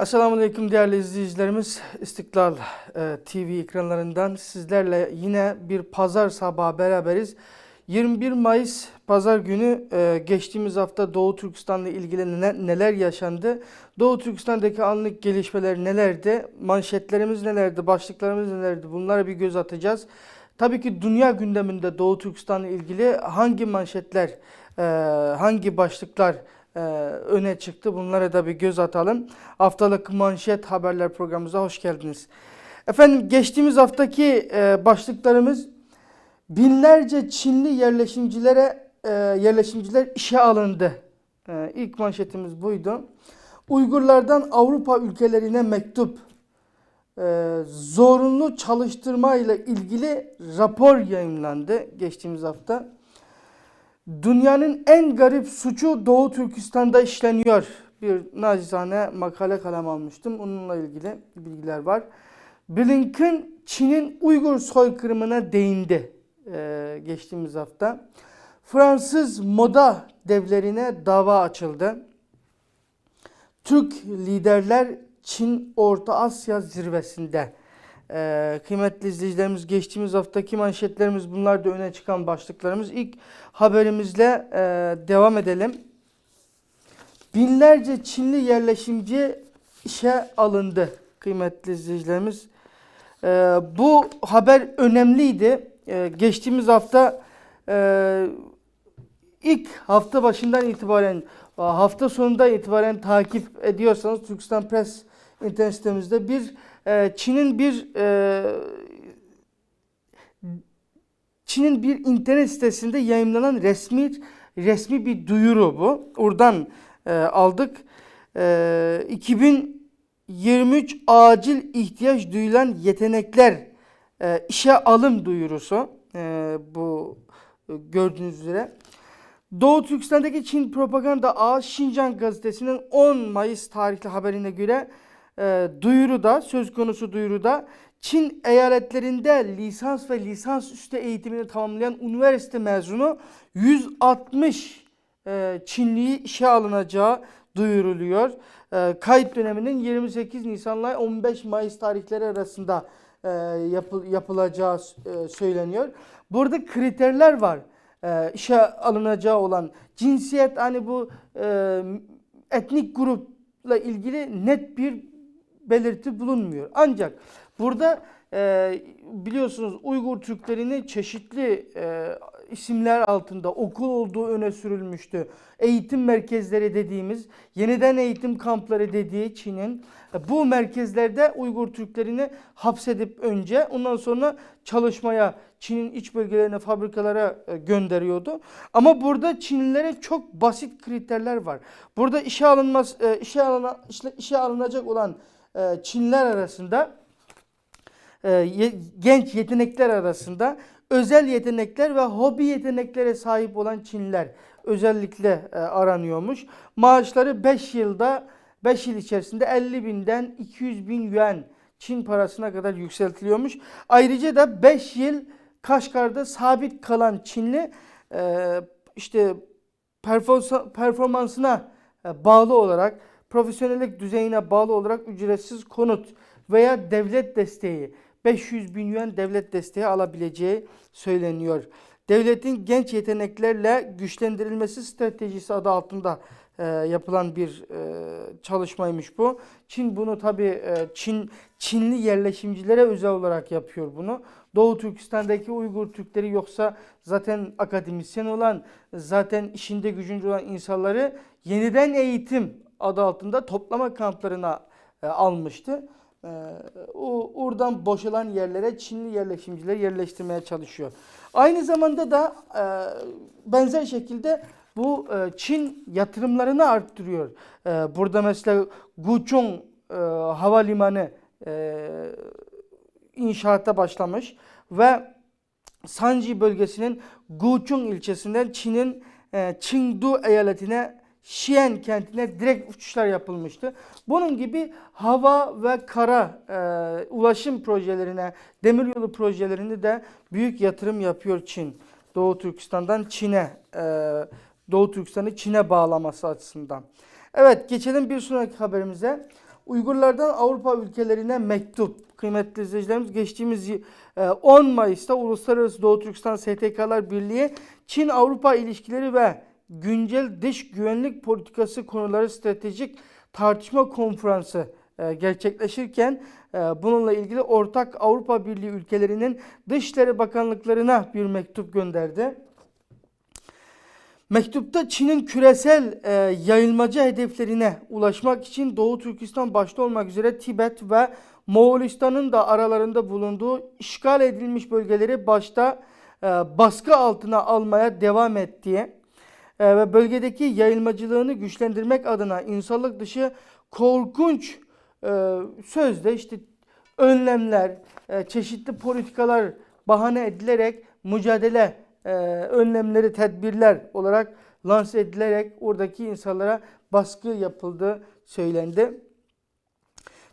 Esselamu Aleyküm değerli izleyicilerimiz. İstiklal e, TV ekranlarından sizlerle yine bir pazar sabahı beraberiz. 21 Mayıs pazar günü e, geçtiğimiz hafta Doğu Türkistan'la ilgili ne- neler yaşandı? Doğu Türkistan'daki anlık gelişmeler nelerdi? Manşetlerimiz nelerdi? Başlıklarımız nelerdi? Bunlara bir göz atacağız. Tabii ki dünya gündeminde Doğu Türkistan'la ilgili hangi manşetler, e, hangi başlıklar e, öne çıktı? Bunlara da bir göz atalım. Haftalık manşet haberler programımıza hoş geldiniz. Efendim geçtiğimiz haftaki e, başlıklarımız binlerce Çinli yerleşimcilere e, yerleşimciler işe alındı. E, ilk manşetimiz buydu. Uygurlardan Avrupa ülkelerine mektup e, zorunlu çalıştırma ile ilgili rapor yayınlandı geçtiğimiz hafta. Dünyanın en garip suçu Doğu Türkistan'da işleniyor. Bir nacizane makale kalem almıştım. Onunla ilgili bilgiler var. Blinken Çin'in Uygur soykırımına değindi e, geçtiğimiz hafta. Fransız moda devlerine dava açıldı. Türk liderler Çin Orta Asya zirvesinde. Ee, kıymetli izleyicilerimiz geçtiğimiz haftaki manşetlerimiz bunlar da öne çıkan başlıklarımız. İlk haberimizle e, devam edelim. Binlerce Çinli yerleşimci işe alındı kıymetli izleyicilerimiz. Ee, bu haber önemliydi. Ee, geçtiğimiz hafta e, ilk hafta başından itibaren hafta sonunda itibaren takip ediyorsanız Türkistan Press internet sitemizde bir Çin'in bir e, Çin'in bir internet sitesinde yayınlanan resmi resmi bir duyuru bu. Oradan e, aldık. E, 2023 acil ihtiyaç duyulan yetenekler e, işe alım duyurusu. E, bu e, gördüğünüz üzere. Doğu Türkistan'daki Çin propaganda ağı Şincan gazetesinin 10 Mayıs tarihli haberine göre e, duyuruda, söz konusu duyuruda Çin eyaletlerinde lisans ve lisans üstü eğitimini tamamlayan üniversite mezunu 160 e, Çinliyi işe alınacağı duyuruluyor. E, kayıt döneminin 28 Nisan'la 15 Mayıs tarihleri arasında e, yapı- yapılacağı e, söyleniyor. Burada kriterler var e, işe alınacağı olan cinsiyet hani bu e, etnik grupla ilgili net bir belirti bulunmuyor. Ancak burada e, biliyorsunuz Uygur Türklerini çeşitli e, isimler altında okul olduğu öne sürülmüştü. Eğitim merkezleri dediğimiz, yeniden eğitim kampları dediği Çin'in e, bu merkezlerde Uygur Türklerini hapsedip önce ondan sonra çalışmaya Çin'in iç bölgelerine, fabrikalara e, gönderiyordu. Ama burada Çinlilere çok basit kriterler var. Burada işe alınmaz e, işe alına, işe, işe alınacak olan e, Çinliler arasında e, genç yetenekler arasında özel yetenekler ve hobi yeteneklere sahip olan Çinliler özellikle e, aranıyormuş. Maaşları 5 yılda 5 yıl içerisinde 50 binden 200 bin yuan Çin parasına kadar yükseltiliyormuş. Ayrıca da 5 yıl Kaşgar'da sabit kalan Çinli işte performansına bağlı olarak profesyonellik düzeyine bağlı olarak ücretsiz konut veya devlet desteği 500 bin yuan devlet desteği alabileceği söyleniyor. Devletin genç yeteneklerle güçlendirilmesi stratejisi adı altında e, yapılan bir e, çalışmaymış bu. Çin bunu tabii e, Çin Çinli yerleşimcilere özel olarak yapıyor bunu. Doğu Türkistan'daki Uygur Türkleri yoksa zaten akademisyen olan, zaten işinde gücünde olan insanları yeniden eğitim adı altında toplama kamplarına e, almıştı. E, o oradan boşalan yerlere Çinli yerleşimciler yerleştirmeye çalışıyor. Aynı zamanda da e, benzer şekilde bu e, Çin yatırımlarını arttırıyor. E, burada mesela Guchong e, havalimanı e, inşaata başlamış ve Sanji bölgesinin Guchong ilçesinden Çin'in e, Chengdu eyaletine Xi'an kentine direkt uçuşlar yapılmıştı. Bunun gibi hava ve kara e, ulaşım projelerine, demiryolu projelerine de büyük yatırım yapıyor Çin. Doğu Türkistan'dan Çin'e, e, Doğu Türkistan'ı Çin'e bağlaması açısından. Evet geçelim bir sonraki haberimize. Uygurlardan Avrupa ülkelerine mektup. Kıymetli izleyicilerimiz geçtiğimiz y- e, 10 Mayıs'ta Uluslararası Doğu Türkistan STK'lar Birliği Çin-Avrupa ilişkileri ve güncel dış güvenlik politikası konuları stratejik tartışma konferansı e, gerçekleşirken e, bununla ilgili ortak Avrupa Birliği ülkelerinin Dışişleri Bakanlıklarına bir mektup gönderdi. Mektupta Çin'in küresel e, yayılmacı hedeflerine ulaşmak için Doğu Türkistan başta olmak üzere Tibet ve Moğolistan'ın da aralarında bulunduğu işgal edilmiş bölgeleri başta e, baskı altına almaya devam ettiği ve bölgedeki yayılmacılığını güçlendirmek adına insanlık dışı korkunç e, sözde işte önlemler, e, çeşitli politikalar bahane edilerek mücadele e, önlemleri, tedbirler olarak lanse edilerek oradaki insanlara baskı yapıldığı söylendi.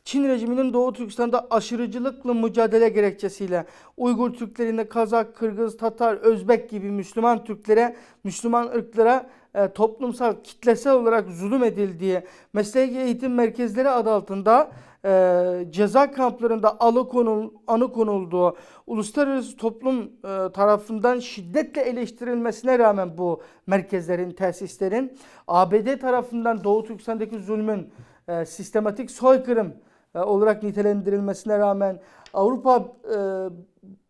Çin rejiminin Doğu Türkistan'da aşırıcılıkla mücadele gerekçesiyle Uygur Türklerine Kazak, Kırgız, Tatar, Özbek gibi Müslüman Türklere, Müslüman ırklara e, toplumsal, kitlesel olarak zulüm edildiği, mesleki eğitim merkezleri adı altında e, ceza kamplarında alıkonul, anıkonulduğu, uluslararası toplum e, tarafından şiddetle eleştirilmesine rağmen bu merkezlerin, tesislerin ABD tarafından Doğu Türkistan'daki zulmün e, sistematik soykırım olarak nitelendirilmesine rağmen Avrupa e,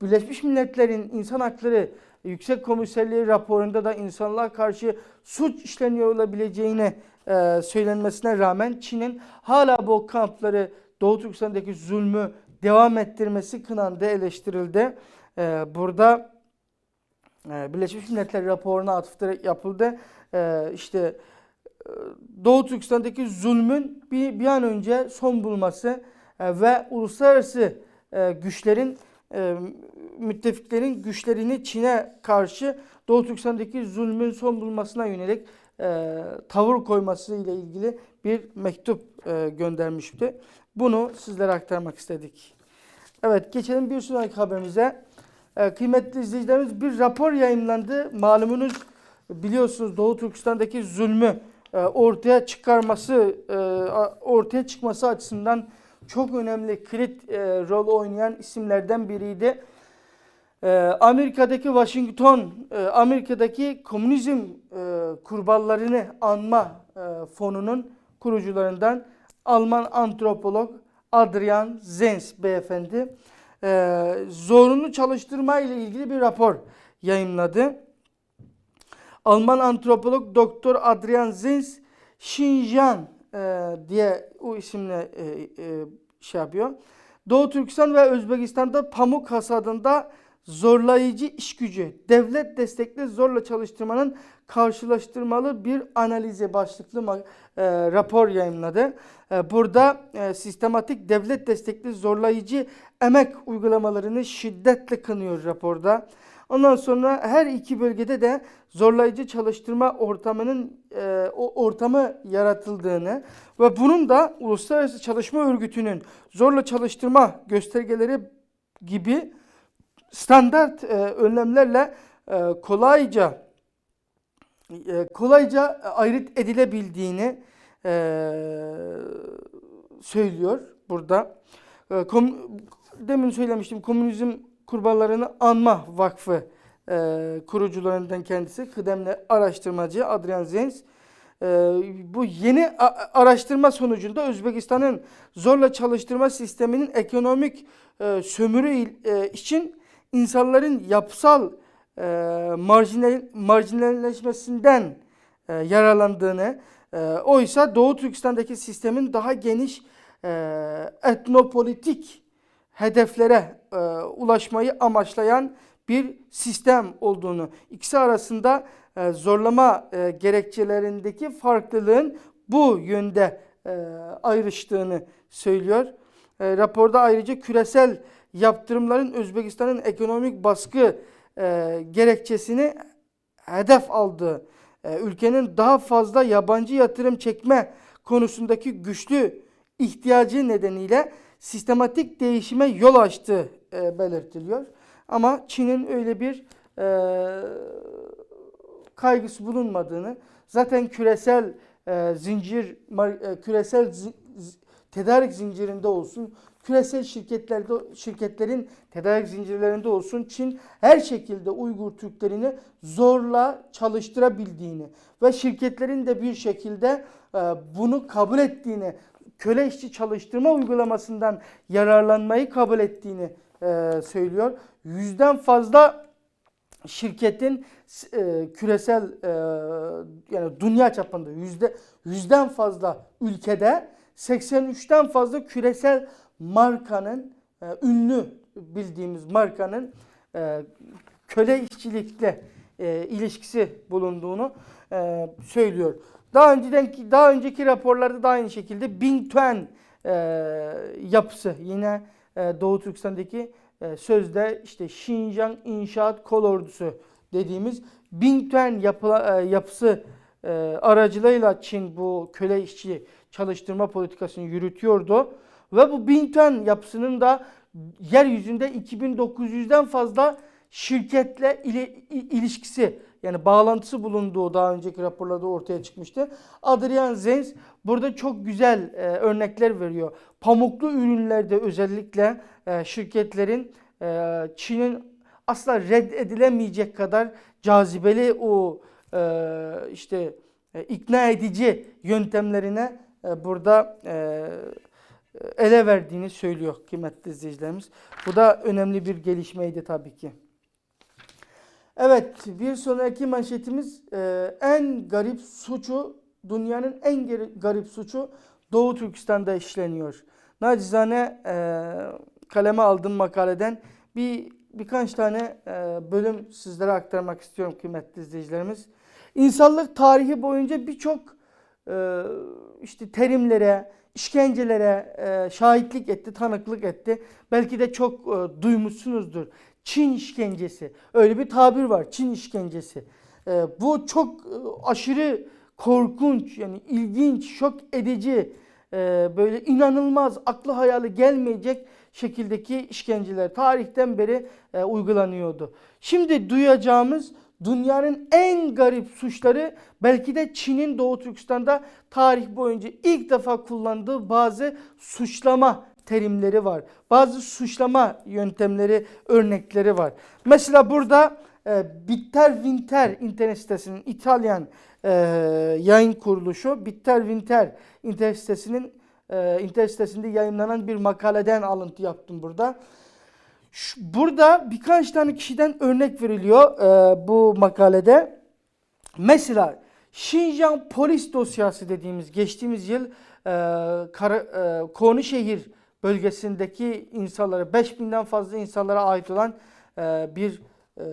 Birleşmiş Milletler'in İnsan Hakları Yüksek Komiserliği raporunda da insanlığa karşı suç işleniyor olabileceğine e, söylenmesine rağmen Çin'in hala bu kampları Doğu Türkistan'daki zulmü devam ettirmesi kınandı, eleştirildi. E, burada e, Birleşmiş Milletler raporuna atıfta yapıldı. E, işte e, Doğu Türkistan'daki zulmün bir, bir an önce son bulması e, ve uluslararası e, güçlerin e, müttefiklerin güçlerini Çin'e karşı Doğu Türkistan'daki zulmün son bulmasına yönelik tavır koyması ile ilgili bir mektup göndermişti. Bunu sizlere aktarmak istedik. Evet geçelim bir sonraki haberimize. Kıymetli izleyicilerimiz bir rapor yayınlandı. Malumunuz biliyorsunuz Doğu Türkistan'daki zulmü ortaya çıkarması, e, ortaya çıkması açısından çok önemli kilit e, rol oynayan isimlerden biriydi. E, Amerika'daki Washington, e, Amerika'daki komünizm e, kurbanlarını anma e, fonunun kurucularından Alman antropolog Adrian Zenz beyefendi e, zorunlu çalıştırma ile ilgili bir rapor yayınladı. Alman antropolog Doktor Adrian Zenz Xinjiang e, diye o isimle e, e, şey yapıyor. Doğu Türkistan ve Özbekistan'da pamuk hasadında zorlayıcı iş gücü, devlet destekli zorla çalıştırmanın karşılaştırmalı bir analizi başlıklı e, rapor yayınladı. E, burada e, sistematik devlet destekli zorlayıcı emek uygulamalarını şiddetle kınıyor raporda. Ondan sonra her iki bölgede de zorlayıcı çalıştırma ortamının e, o ortamı yaratıldığını ve bunun da Uluslararası Çalışma Örgütü'nün zorla çalıştırma göstergeleri gibi standart e, önlemlerle e, kolayca e, kolayca ayrıt edilebildiğini e, söylüyor burada. E, kom- demin söylemiştim Komünizm Kurbanlarını Anma Vakfı e, kurucularından kendisi kıdemli araştırmacı Adrian Zenz. E, bu yeni araştırma sonucunda Özbekistan'ın zorla çalıştırma sisteminin ekonomik e, sömürü e, için insanların yapısal e, marjinal, marjinalleşmesinden e, yararlandığını, e, oysa Doğu Türkistan'daki sistemin daha geniş e, etnopolitik hedeflere e, ulaşmayı amaçlayan bir sistem olduğunu, ikisi arasında e, zorlama e, gerekçelerindeki farklılığın bu yönde e, ayrıştığını söylüyor. E, raporda ayrıca küresel yaptırımların Özbekistan'ın ekonomik baskı e, gerekçesini hedef aldığı, e, ülkenin daha fazla yabancı yatırım çekme konusundaki güçlü ihtiyacı nedeniyle sistematik değişime yol açtığı e, belirtiliyor. Ama Çin'in öyle bir e, kaygısı bulunmadığını, zaten küresel e, zincir, e, küresel zi- tedarik zincirinde olsun, küresel şirketlerde şirketlerin tedarik zincirlerinde olsun Çin her şekilde Uygur Türklerini zorla çalıştırabildiğini ve şirketlerin de bir şekilde e, bunu kabul ettiğini, köle işçi çalıştırma uygulamasından yararlanmayı kabul ettiğini e, söylüyor. Yüzden fazla şirketin e, küresel e, yani dünya çapında yüzde yüzden fazla ülkede 83'ten fazla küresel markanın e, ünlü bildiğimiz markanın e, köle işçilikle e, ilişkisi bulunduğunu e, söylüyor. Daha önceden daha önceki raporlarda da aynı şekilde Bingtuen e, yapısı yine e, Doğu Türkistan'daki e, sözde işte Şinjan İnşaat Kolordusu dediğimiz Bingtuen yapı, e, yapısı e, aracılığıyla Çin bu köle işçi çalıştırma politikasını yürütüyordu. Ve bu Bingtuen yapısının da yeryüzünde 2900'den fazla şirketle ili, ilişkisi yani bağlantısı bulunduğu daha önceki raporlarda ortaya çıkmıştı. Adrian Zenz burada çok güzel e, örnekler veriyor. Pamuklu ürünlerde özellikle e, şirketlerin e, Çin'in asla reddedilemeyecek kadar cazibeli o e, işte e, ikna edici yöntemlerine e, burada e, ele verdiğini söylüyor kıymetli izleyicilerimiz. Bu da önemli bir gelişmeydi tabii ki. Evet bir sonraki manşetimiz e, en garip suçu dünyanın en garip suçu Doğu Türkistan'da işleniyor. Nacizane e, kaleme aldığım makaleden bir birkaç tane e, bölüm sizlere aktarmak istiyorum kıymetli izleyicilerimiz. İnsanlık tarihi boyunca birçok e, işte terimlere, işkencelere e, şahitlik etti, tanıklık etti. Belki de çok e, duymuşsunuzdur. Çin işkencesi. Öyle bir tabir var. Çin işkencesi. E, bu çok e, aşırı korkunç, yani ilginç, şok edici, e, böyle inanılmaz, aklı hayali gelmeyecek şekildeki işkenceler tarihten beri e, uygulanıyordu. Şimdi duyacağımız dünyanın en garip suçları belki de Çin'in Doğu Türkistan'da tarih boyunca ilk defa kullandığı bazı suçlama terimleri var. Bazı suçlama yöntemleri, örnekleri var. Mesela burada e, Bitter Winter internet sitesinin İtalyan e, yayın kuruluşu Bitter Winter internet sitesinin e, internet sitesinde yayınlanan bir makaleden alıntı yaptım burada. Şu- Burada birkaç tane kişiden örnek veriliyor e, bu makalede. Mesela Şinjan polis dosyası dediğimiz geçtiğimiz yıl e, Kara, e, Konuşehir bölgesindeki insanlara 5000'den fazla insanlara ait olan e, bir e,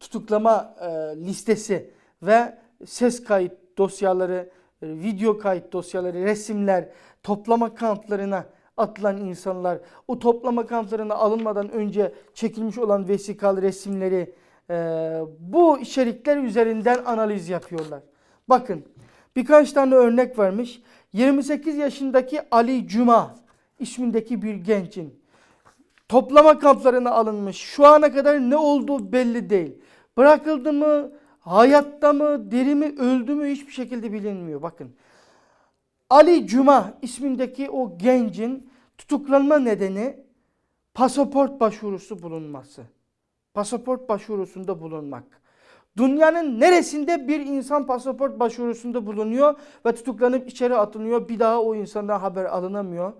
tutuklama e, listesi ve ses kayıt dosyaları, e, video kayıt dosyaları, resimler, toplama kamplarına atılan insanlar, o toplama kamplarına alınmadan önce çekilmiş olan vesikalı resimleri, e, bu içerikler üzerinden analiz yapıyorlar. Bakın birkaç tane örnek vermiş. 28 yaşındaki Ali Cuma ismindeki bir gencin toplama kamplarına alınmış. Şu ana kadar ne olduğu belli değil. Bırakıldı mı, hayatta mı, diri mi, öldü mü hiçbir şekilde bilinmiyor. Bakın. Ali Cuma ismindeki o gencin tutuklanma nedeni pasaport başvurusu bulunması. Pasaport başvurusunda bulunmak. Dünyanın neresinde bir insan pasaport başvurusunda bulunuyor ve tutuklanıp içeri atılıyor. Bir daha o insandan haber alınamıyor.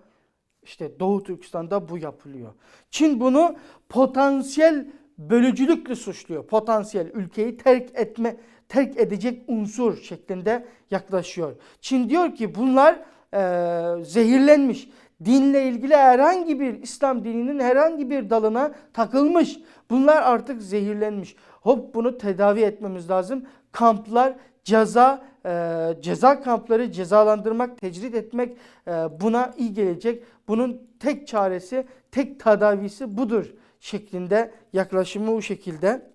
İşte Doğu Türkistan'da bu yapılıyor. Çin bunu potansiyel bölücülükle suçluyor. Potansiyel ülkeyi terk etme terk edecek unsur şeklinde yaklaşıyor. Çin diyor ki bunlar eee, zehirlenmiş. Dinle ilgili herhangi bir İslam dininin herhangi bir dalına takılmış. Bunlar artık zehirlenmiş. Hop bunu tedavi etmemiz lazım. Kamplar ceza e, ceza kampları cezalandırmak, tecrit etmek e, buna iyi gelecek. Bunun tek çaresi, tek tedavisi budur şeklinde yaklaşımı bu şekilde.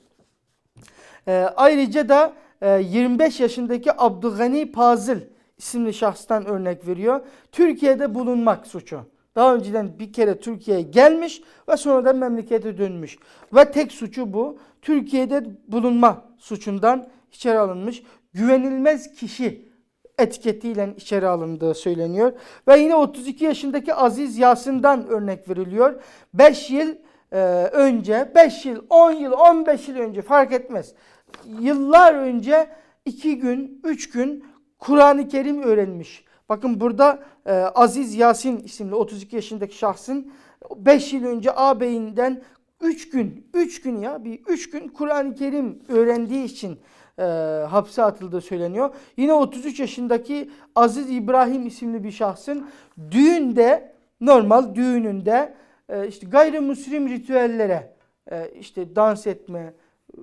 E, ayrıca da e, 25 yaşındaki Abdülgani Pazıl isimli şahstan örnek veriyor. Türkiye'de bulunmak suçu. Daha önceden bir kere Türkiye'ye gelmiş ve sonradan memlekete dönmüş. Ve tek suçu bu. Türkiye'de bulunma suçundan içeri alınmış. Güvenilmez kişi etiketiyle içeri alındığı söyleniyor. Ve yine 32 yaşındaki Aziz Yasin'den örnek veriliyor. 5 yıl e, önce, 5 yıl, 10 yıl, 15 yıl önce fark etmez. Yıllar önce 2 gün, 3 gün Kur'an-ı Kerim öğrenmiş. Bakın burada e, Aziz Yasin isimli 32 yaşındaki şahsın 5 yıl önce ağabeyinden 3 gün, 3 gün ya bir 3 gün Kur'an-ı Kerim öğrendiği için e, hapse atıldığı söyleniyor. Yine 33 yaşındaki Aziz İbrahim isimli bir şahsın düğünde normal düğününde e, işte gayrimüslim ritüellere e, işte dans etme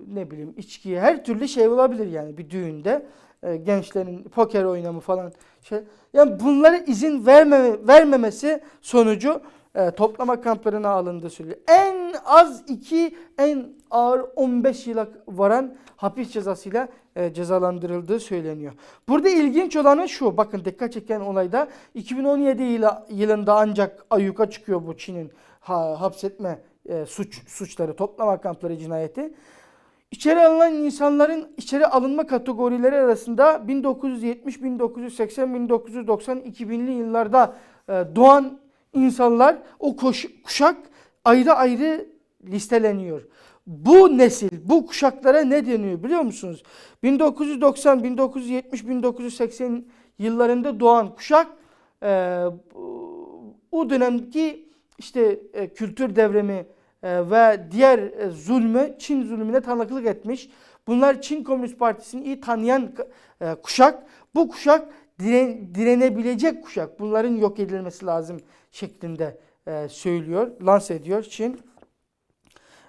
ne bileyim içkiye her türlü şey olabilir yani bir düğünde e, gençlerin poker oynamı falan şey yani bunlara izin vermeme, vermemesi sonucu e, toplama kamplarına alındığı söyleniyor. En az 2 en ağır 15 yıla varan hapis cezasıyla e, cezalandırıldığı söyleniyor. Burada ilginç olanı şu bakın dikkat çeken olayda 2017 yıla, yılında ancak ayyuka çıkıyor bu Çin'in ha, hapsetme e, suç suçları toplama kampları cinayeti. İçeri alınan insanların içeri alınma kategorileri arasında 1970, 1980, 1990, 2000'li yıllarda e, doğan insanlar o koş, kuşak ayrı ayrı listeleniyor. Bu nesil, bu kuşaklara ne deniyor biliyor musunuz? 1990, 1970, 1980 yıllarında doğan kuşak e, o dönemki işte e, kültür devrimi e, ve diğer e, zulmü Çin zulmüne tanıklık etmiş. Bunlar Çin Komünist Partisi'ni iyi tanıyan e, kuşak. Bu kuşak diren, direnebilecek kuşak. Bunların yok edilmesi lazım şeklinde e, söylüyor, lanse ediyor Çin.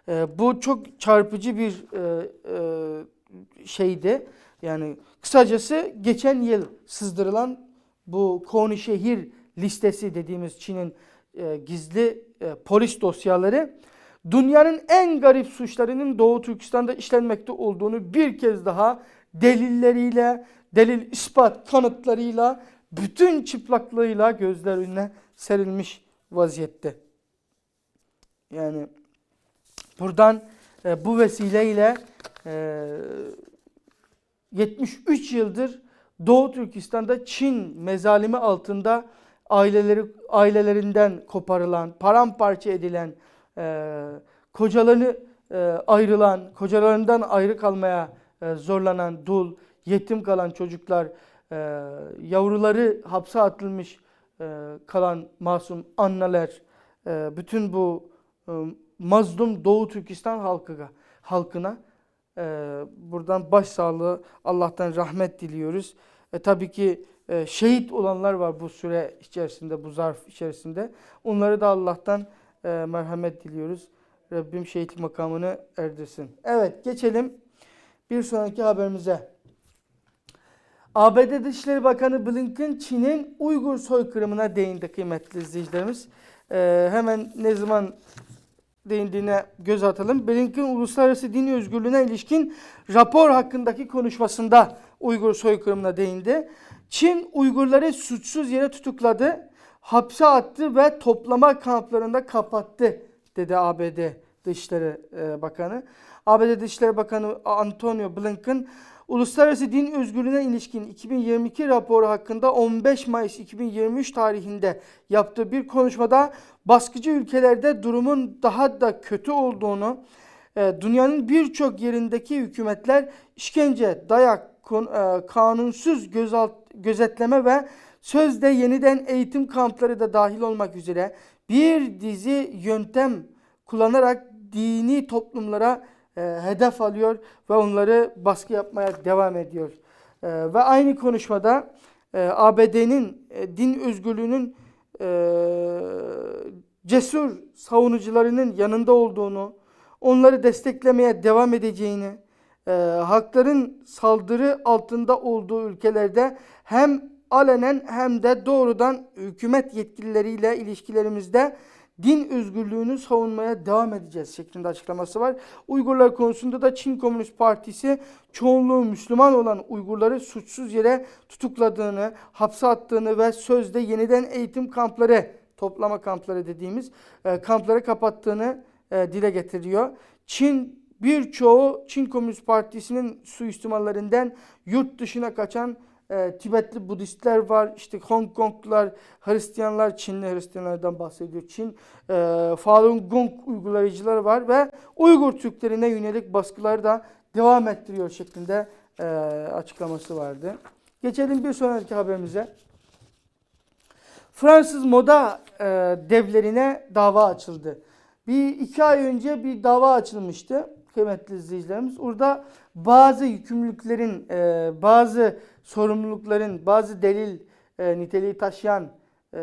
E, bu çok çarpıcı bir e, e, şeydi. Yani kısacası geçen yıl sızdırılan bu konu şehir listesi dediğimiz Çin'in e, gizli e, polis dosyaları dünyanın en garip suçlarının Doğu Türkistan'da işlenmekte olduğunu bir kez daha delilleriyle, delil ispat kanıtlarıyla, bütün çıplaklığıyla gözler önüne serilmiş vaziyette. Yani buradan e, bu vesileyle e, 73 yıldır Doğu Türkistan'da Çin mezalimi altında aileleri ailelerinden koparılan, paramparça edilen, e, kocalarını e, ayrılan, kocalarından ayrı kalmaya e, zorlanan dul, yetim kalan çocuklar, e, yavruları hapse atılmış kalan masum anneler, e, bütün bu e, mazlum Doğu Türkistan halkına, halkına e, buradan başsağlığı Allah'tan rahmet diliyoruz. E, tabii ki e, şehit olanlar var bu süre içerisinde, bu zarf içerisinde. Onları da Allah'tan e, merhamet diliyoruz. Rabbim şehitlik makamını erdirsin. Evet geçelim bir sonraki haberimize. ABD Dışişleri Bakanı Blinken Çin'in Uygur soykırımına değindi kıymetli izleyicilerimiz. E, hemen ne zaman değindiğine göz atalım. Blinken uluslararası din özgürlüğüne ilişkin rapor hakkındaki konuşmasında Uygur soykırımına değindi. Çin Uygurları suçsuz yere tutukladı, hapse attı ve toplama kamplarında kapattı dedi ABD Dışişleri e, Bakanı. ABD Dışişleri Bakanı Antonio Blinken Uluslararası Din Özgürlüğüne ilişkin 2022 raporu hakkında 15 Mayıs 2023 tarihinde yaptığı bir konuşmada baskıcı ülkelerde durumun daha da kötü olduğunu, e, dünyanın birçok yerindeki hükümetler işkence, dayak, e, kanunsuz gözalt, gözetleme ve sözde yeniden eğitim kampları da dahil olmak üzere bir dizi yöntem kullanarak dini toplumlara e, hedef alıyor ve onları baskı yapmaya devam ediyor. E, ve aynı konuşmada e, ABD'nin e, din özgürlüğünün e, cesur savunucularının yanında olduğunu, onları desteklemeye devam edeceğini, e, hakların saldırı altında olduğu ülkelerde hem alenen hem de doğrudan hükümet yetkilileriyle ilişkilerimizde din özgürlüğünü savunmaya devam edeceğiz şeklinde açıklaması var. Uygurlar konusunda da Çin Komünist Partisi çoğunluğu Müslüman olan Uygurları suçsuz yere tutukladığını, hapse attığını ve sözde yeniden eğitim kampları, toplama kampları dediğimiz e, kampları kapattığını e, dile getiriyor. Çin birçoğu Çin Komünist Partisi'nin suistimallarından yurt dışına kaçan e, Tibetli Budistler var, işte Hong Konglular, Hristiyanlar, Çinli Hristiyanlardan bahsediyor. Çin, e, Falun Gong uygulayıcılar var ve Uygur Türklerine yönelik baskıları da devam ettiriyor şeklinde e, açıklaması vardı. Geçelim bir sonraki haberimize. Fransız moda e, devlerine dava açıldı. Bir iki ay önce bir dava açılmıştı kıymetli izleyicilerimiz. Orada bazı yükümlülüklerin, e, bazı sorumlulukların, bazı delil e, niteliği taşıyan e,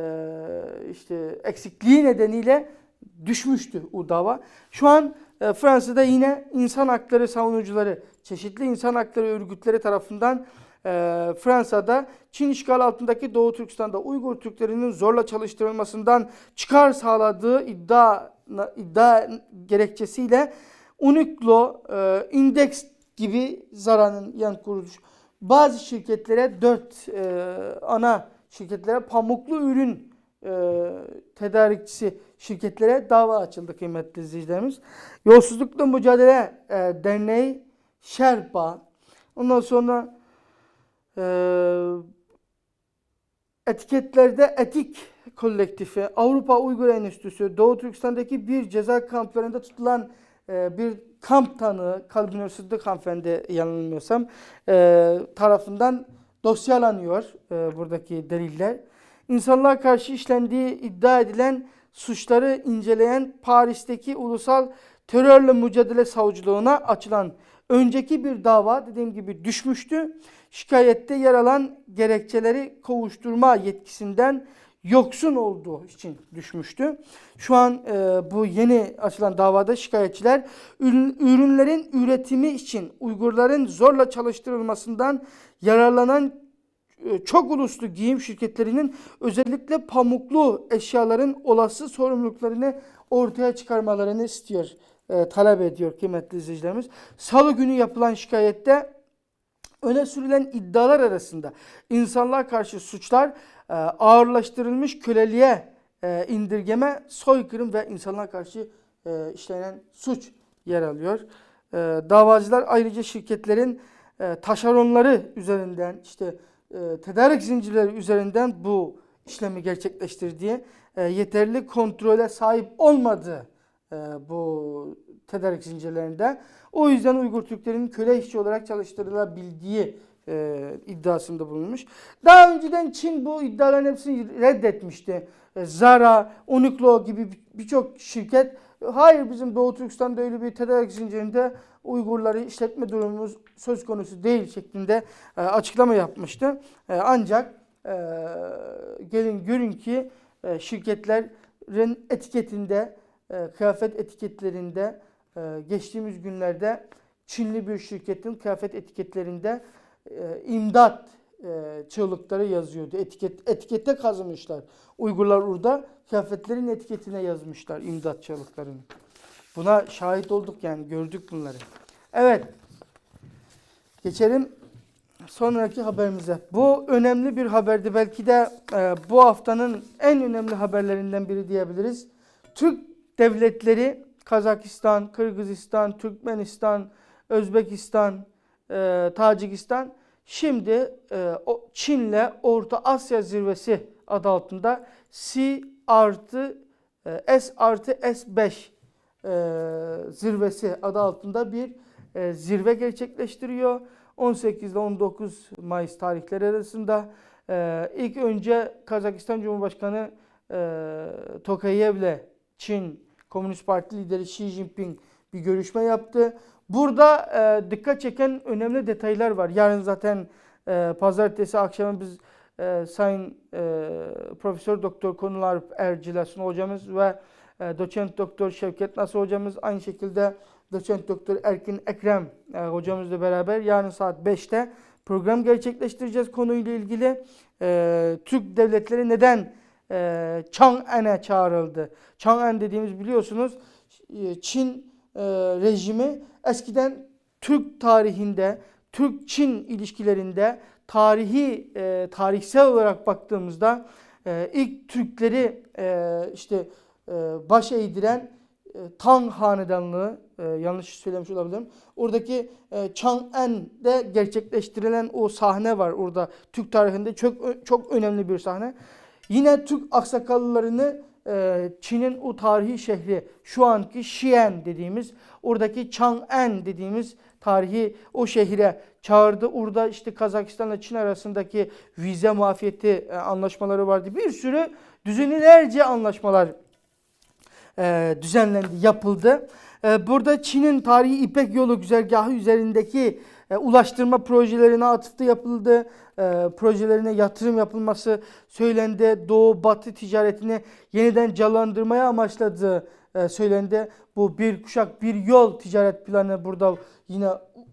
işte eksikliği nedeniyle düşmüştü o dava. Şu an e, Fransa'da yine insan hakları savunucuları, çeşitli insan hakları örgütleri tarafından e, Fransa'da Çin işgal altındaki Doğu Türkistan'da Uygur Türklerinin zorla çalıştırılmasından çıkar sağladığı iddia iddia gerekçesiyle Uniqlo, e, Index gibi zararın yan kuruluş bazı şirketlere dört e, ana şirketlere pamuklu ürün e, tedarikçisi şirketlere dava açıldı kıymetli izleyicilerimiz. Yolsuzlukla Mücadele e, Derneği Şerpa ondan sonra e, etiketlerde etik kolektifi, Avrupa Uygur Enstitüsü, Doğu Türkistan'daki bir ceza kamplarında tutulan bir kamp tanığı, Kalbin Sıddık hanımefendi yanılmıyorsam, e, tarafından dosyalanıyor e, buradaki deliller. İnsanlığa karşı işlendiği iddia edilen suçları inceleyen Paris'teki Ulusal Terörle Mücadele Savcılığına açılan önceki bir dava dediğim gibi düşmüştü. Şikayette yer alan gerekçeleri kovuşturma yetkisinden yoksun olduğu için düşmüştü. Şu an e, bu yeni açılan davada şikayetçiler ürün, ürünlerin üretimi için Uygurların zorla çalıştırılmasından yararlanan e, çok uluslu giyim şirketlerinin özellikle pamuklu eşyaların olası sorumluluklarını ortaya çıkarmalarını istiyor, e, talep ediyor kıymetli izleyicilerimiz. Salı günü yapılan şikayette öne sürülen iddialar arasında insanlığa karşı suçlar ağırlaştırılmış köleliğe e, indirgeme, soykırım ve insanlığa karşı e, işlenen suç yer alıyor. E, davacılar ayrıca şirketlerin e, taşeronları üzerinden işte tedarik zincirleri üzerinden bu işlemi gerçekleştirdiği yeterli kontrole sahip olmadığı bu tedarik zincirlerinde. O yüzden Uygur Türklerin köle işçi olarak çalıştırılabildiği e, iddiasında bulunmuş. Daha önceden Çin bu iddiaların hepsini reddetmişti. E, Zara, Uniqlo gibi birçok şirket hayır bizim Doğu Türkistan'da öyle bir tedarik zincirinde Uygurları işletme durumumuz söz konusu değil şeklinde e, açıklama yapmıştı. E, ancak e, gelin görün ki e, şirketlerin etiketinde, e, kıyafet etiketlerinde e, geçtiğimiz günlerde Çinli bir şirketin kıyafet etiketlerinde e, imdat e, çığlıkları yazıyordu. Etiket etikette kazımışlar. Uygurlar orada kıyafetlerin etiketine yazmışlar imdat çığlıklarını. Buna şahit olduk yani gördük bunları. Evet. Geçelim sonraki haberimize. Bu önemli bir haberdi. Belki de e, bu haftanın en önemli haberlerinden biri diyebiliriz. Türk devletleri Kazakistan, Kırgızistan, Türkmenistan, Özbekistan, e, Tacikistan şimdi e, o Çin'le Orta Asya zirvesi adı altında C artı e, S artı S5 e, zirvesi adı altında bir e, zirve gerçekleştiriyor. 18 ile 19 Mayıs tarihleri arasında e, ilk önce Kazakistan Cumhurbaşkanı e, Tokayev'le Çin Komünist Parti lideri Xi Jinping bir görüşme yaptı. Burada e, dikkat çeken önemli detaylar var. Yarın zaten e, pazartesi akşamı biz e, Sayın e, Profesör Doktor Konular Ercilasun hocamız ve e, Doçent Doktor Şevket Nasır hocamız aynı şekilde Doçent Doktor Erkin Ekrem e, hocamızla beraber yarın saat 5'te program gerçekleştireceğiz konuyla ilgili. E, Türk devletleri neden e, Chang'an'e çağrıldı? Chang'an dediğimiz biliyorsunuz e, Çin e, rejimi eskiden Türk tarihinde, Türk-Çin ilişkilerinde tarihi e, tarihsel olarak baktığımızda e, ilk Türkleri e, işte e, baş eğdiren e, Tang Hanedanlığı e, yanlış söylemiş olabilirim. Oradaki e, Chang'an'de gerçekleştirilen o sahne var orada Türk tarihinde çok çok önemli bir sahne. Yine Türk aksakallılarını e, Çin'in o tarihi şehri şu anki Xi'an dediğimiz oradaki Chang'an dediğimiz tarihi o şehire çağırdı. Orada işte Kazakistan'la Çin arasındaki vize muafiyeti e, anlaşmaları vardı. Bir sürü düzenlerce anlaşmalar e, düzenlendi, yapıldı. E, burada Çin'in tarihi İpek Yolu güzergahı üzerindeki e, ulaştırma projelerine atıfta yapıldı. E, projelerine yatırım yapılması söylendi. Doğu Batı ticaretini yeniden canlandırmaya amaçladığı e, söylendi. Bu bir kuşak bir yol ticaret planı burada yine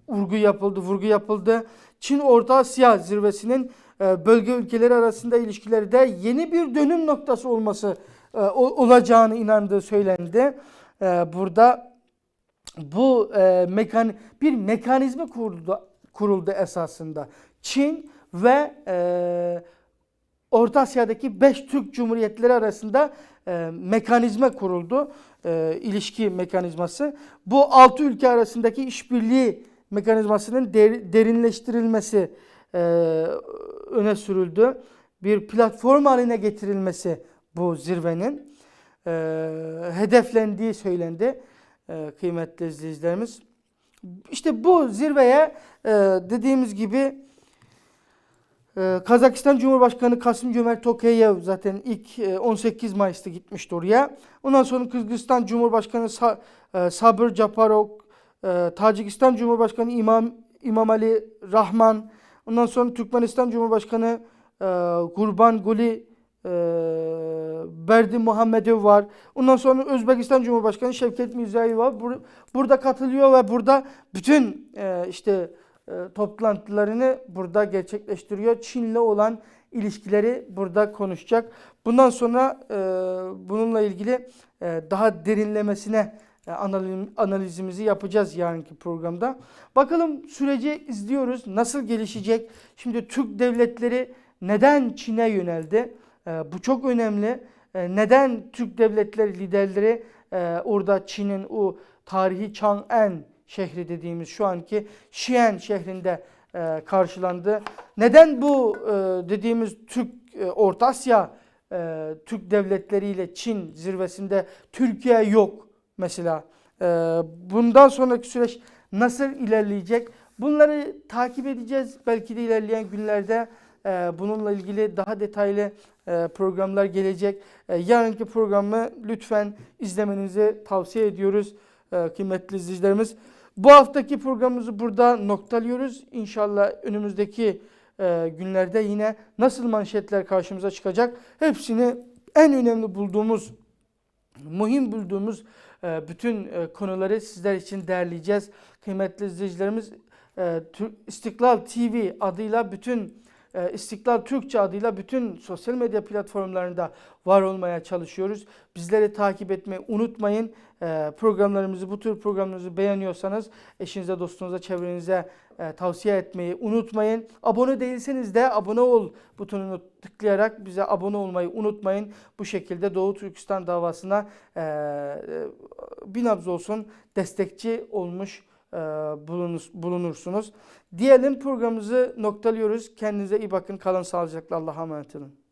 vurgu yapıldı, vurgu yapıldı. Çin Orta Asya zirvesinin e, bölge ülkeleri arasında ilişkileri de yeni bir dönüm noktası olması e, olacağını inandığı söylendi. E, burada bu e, mekan bir mekanizma kuruldu kuruldu esasında. Çin ve e, Orta Asya'daki 5 Türk Cumhuriyetleri arasında e, mekanizma kuruldu. E, ilişki mekanizması. Bu 6 ülke arasındaki işbirliği mekanizmasının der- derinleştirilmesi e, öne sürüldü. Bir platform haline getirilmesi bu zirvenin e, hedeflendiği söylendi e, kıymetli izleyicilerimiz. İşte bu zirveye e, dediğimiz gibi ee, Kazakistan Cumhurbaşkanı Kasım Cömert Tokayev zaten ilk e, 18 Mayıs'ta gitmişti oraya. Ondan sonra Kırgızistan Cumhurbaşkanı Sa- e, Sabır Japarov, e, Tacikistan Cumhurbaşkanı İmam İmamali Rahman, ondan sonra Türkmenistan Cumhurbaşkanı e, Gurban Guli e, Berdi Muhammedov var. Ondan sonra Özbekistan Cumhurbaşkanı Şevket Mirziyoyev var. Bur- burada katılıyor ve burada bütün e, işte e, toplantılarını burada gerçekleştiriyor. Çin'le olan ilişkileri burada konuşacak. Bundan sonra e, bununla ilgili e, daha derinlemesine e, anali- analizimizi yapacağız yarınki programda. Bakalım süreci izliyoruz. Nasıl gelişecek? Şimdi Türk devletleri neden Çin'e yöneldi? E, bu çok önemli. E, neden Türk devletleri liderleri e, orada Çin'in o tarihi Chang'an şehri dediğimiz şu anki Xi'an şehrinde e, karşılandı. Neden bu e, dediğimiz Türk Orta Asya Türk devletleriyle Çin zirvesinde Türkiye yok mesela. Bundan sonraki süreç nasıl ilerleyecek? Bunları takip edeceğiz. Belki de ilerleyen günlerde bununla ilgili daha detaylı programlar gelecek. E, yarınki programı lütfen izlemenizi tavsiye ediyoruz e, kıymetli izleyicilerimiz. Bu haftaki programımızı burada noktalıyoruz. İnşallah önümüzdeki e, günlerde yine nasıl manşetler karşımıza çıkacak hepsini en önemli bulduğumuz, muhim bulduğumuz e, bütün e, konuları sizler için değerleyeceğiz. Kıymetli izleyicilerimiz e, İstiklal TV adıyla bütün e, İstiklal Türkçe adıyla bütün sosyal medya platformlarında var olmaya çalışıyoruz. Bizleri takip etmeyi unutmayın. E, Programlarımızı, bu tür programlarımızı beğeniyorsanız eşinize, dostunuza, çevrenize e, tavsiye etmeyi unutmayın. Abone değilseniz de abone ol butonunu tıklayarak bize abone olmayı unutmayın. Bu şekilde Doğu Türkistan davasına e, e, bir nabz olsun destekçi olmuş bulunursunuz. Diyelim programımızı noktalıyoruz. Kendinize iyi bakın. Kalın sağlıcakla. Allah'a emanet olun.